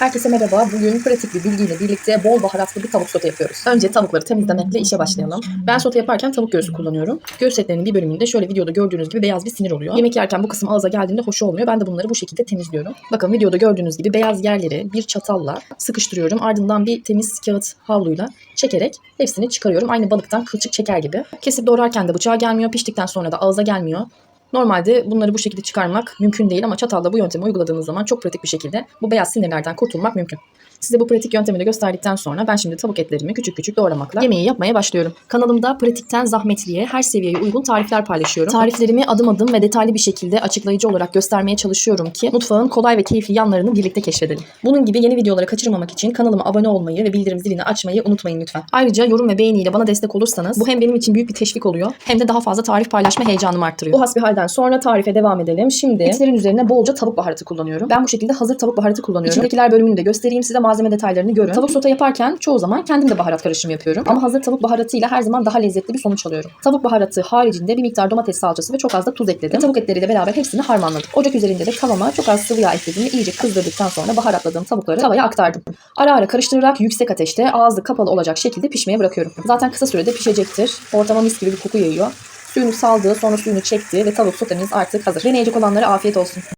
Herkese merhaba. Bugün pratik bir bilgiyle birlikte bol baharatlı bir tavuk sote yapıyoruz. Önce tavukları temizlemekle işe başlayalım. Ben sote yaparken tavuk göğsü kullanıyorum. Göğüs etlerinin bir bölümünde şöyle videoda gördüğünüz gibi beyaz bir sinir oluyor. Yemek yerken bu kısım ağza geldiğinde hoş olmuyor. Ben de bunları bu şekilde temizliyorum. Bakın videoda gördüğünüz gibi beyaz yerleri bir çatalla sıkıştırıyorum. Ardından bir temiz kağıt havluyla çekerek hepsini çıkarıyorum. Aynı balıktan kılçık çeker gibi. Kesip doğrarken de bıçağa gelmiyor. Piştikten sonra da ağza gelmiyor. Normalde bunları bu şekilde çıkarmak mümkün değil ama çatalla bu yöntemi uyguladığınız zaman çok pratik bir şekilde bu beyaz sinirlerden kurtulmak mümkün. Size bu pratik yöntemi de gösterdikten sonra ben şimdi tavuk etlerimi küçük küçük doğramakla yemeği yapmaya başlıyorum. Kanalımda pratikten zahmetliye her seviyeye uygun tarifler paylaşıyorum. Tariflerimi adım adım ve detaylı bir şekilde açıklayıcı olarak göstermeye çalışıyorum ki mutfağın kolay ve keyifli yanlarını birlikte keşfedelim. Bunun gibi yeni videoları kaçırmamak için kanalıma abone olmayı ve bildirim zilini açmayı unutmayın lütfen. Ayrıca yorum ve beğeniyle bana destek olursanız bu hem benim için büyük bir teşvik oluyor hem de daha fazla tarif paylaşma heyecanımı arttırıyor. Bu hasbihalden sonra tarife devam edelim. Şimdi etlerin üzerine bolca tavuk baharatı kullanıyorum. Ben bu şekilde hazır tavuk baharatı kullanıyorum. İçindekiler bölümünü de göstereyim size malzeme detaylarını görün. Tavuk sote yaparken çoğu zaman kendim de baharat karışımı yapıyorum. Ama hazır tavuk baharatıyla her zaman daha lezzetli bir sonuç alıyorum. Tavuk baharatı haricinde bir miktar domates salçası ve çok az da tuz ekledim. Ve tavuk etleriyle beraber hepsini harmanladım. Ocak üzerinde de tavama çok az sıvı yağ ekledim ve iyice kızdırdıktan sonra baharatladığım tavukları tavaya aktardım. Ara ara karıştırarak yüksek ateşte ağzı kapalı olacak şekilde pişmeye bırakıyorum. Zaten kısa sürede pişecektir. Ortama mis gibi bir koku yayıyor. Suyunu saldı, sonra suyunu çekti ve tavuk sotemiz artık hazır. Deneyecek olanlara afiyet olsun.